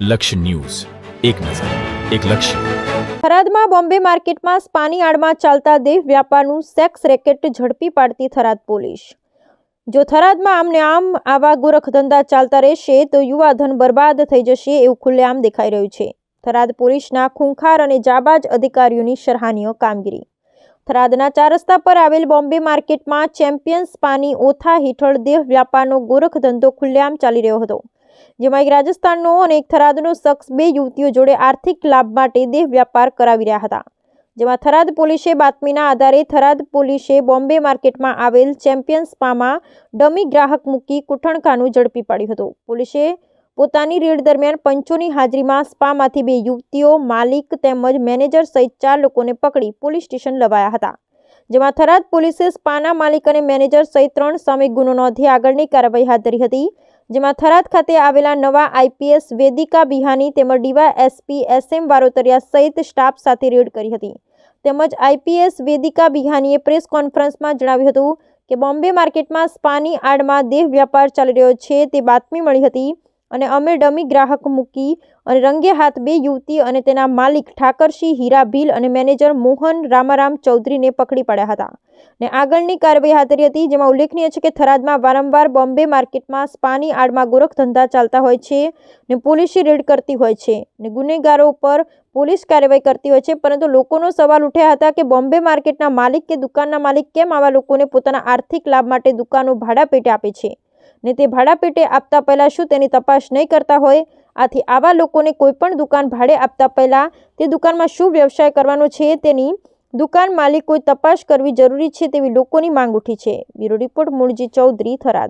લક્ષ્ય ન્યૂઝ. એક નજર, એક લક્ષ્ય. થરાદમાં બોમ્બે માર્કેટમાં સ્પાની આડમાં ચાલતા દેહ વ્યાપારનું સેક્સ રેકેટ ઝડપી પાડતી થરાદ પોલીસ. જો થરાદમાં આમને આમ આવા ગોરખ ધંધા ચાલતા રહેશે, તો યુવા ધન બરબાદ થઈ જશે એવું ખુલ્લેઆમ દેખાઈ રહ્યું છે. થરાદ પોલીસના ખૂંખાર અને જાબાજ અધિકારીઓની સરાહનીય કામગીરી. થરાદના ચાર રસ્તા પર આવેલ બોમ્બે માર્કેટમાં ચેમ્પિયન સ્પાની ઓથા હેઠળ દેહ વ્યાપારનો ગોરખધંધો ખુલ્લેઆમ ચાલી રહ્યો હતો. જેમાં એક રાજસ્થાનનો અને એક થરાદનો શખ્સ બે યુવતીઓ જોડે આર્થિક લાભ માટે દેહ વ્યાપાર કરાવી રહ્યા હતા. જેમાં થરાદ પોલીસે બાતમીના આધારે થરાદ પોલીસે બોમ્બે માર્કેટમાં આવેલ ચેમ્પિયન સ્પામાં ડમી ગ્રાહક મૂકી કુઠણખાનું ઝડપી પાડ્યું હતું. પોલીસે પોતાની રેડ દરમિયાન પંચોની હાજરીમાં સ્પામાંથી બે યુવતીઓ, માલિક તેમજ મેનેજર સહિત ચાર લોકોને પકડી પોલીસ સ્ટેશન લવાયા હતા. જેમાં થરાદ પોલીસે સ્પાના માલિક અને મેનેજર સહિત ત્રણ સામે ગુનો નોંધી આગળની કાર્યવાહી હાથ ધરી હતી. જેમાં થરાદ ખાતે આવેલા નવા આઈપીએસ વેદિકા બિહાની તેમજ ડીવા એસપી એસએમ વારોતરિયા સહિત સ્ટાફ સાથે રેડ કરી હતી. તેમજ આઈપીએસ વેદિકા બિહાનીએ પ્રેસ કોન્ફરન્સમાં જણાવ્યું હતું કે બોમ્બે માર્કેટમાં સ્પાની આડમાં દેહ વ્યાપાર ચાલી રહ્યો છે તે બાતમી મળી હતી. અને અમે ડમી ગ્રાહક મૂકી અને રંગે હાથ બે યુવતી અને તેના માલિક ઠાકરસિંહ હીરા ભીલ અને મેનેજર મોહન રામારામ ચૌધરીને પકડી પાડ્યા હતા. ને આગળની કાર્યવાહી હાથ ધરી હતી, જેમાં ઉલ્લેખનીય છે કે થરાદમાં વારંવાર બોમ્બે માર્કેટમાં સ્પાની આડમાં ગોરખ ધંધા ચાલતા હોય છે ને પોલીસે રેડ કરતી હોય છે ને ગુનેગારો પર પોલીસ કાર્યવાહી કરતી હોય છે, પરંતુ લોકોનો સવાલ ઉઠ્યા હતા કે બોમ્બે માર્કેટના માલિક કે દુકાનના માલિક કેમ આવા લોકોને પોતાના આર્થિક લાભ માટે દુકાનો ભાડા પેટે આપે છે? ને તે ભાડા પેટે આપતા પહેલાં શું તેની તપાસ નહીં કરતા હોય? આથી આવા લોકોને કોઈપણ દુકાન ભાડે આપતા પહેલાં તે દુકાનમાં શું વ્યવસાય કરવાનો છે તેની દુકાન માલિકોએ તપાસ કરવી જરૂરી છે તેવી લોકોની માંગ ઉઠી છે. Bureau report Mulji Chaudhary Tharad.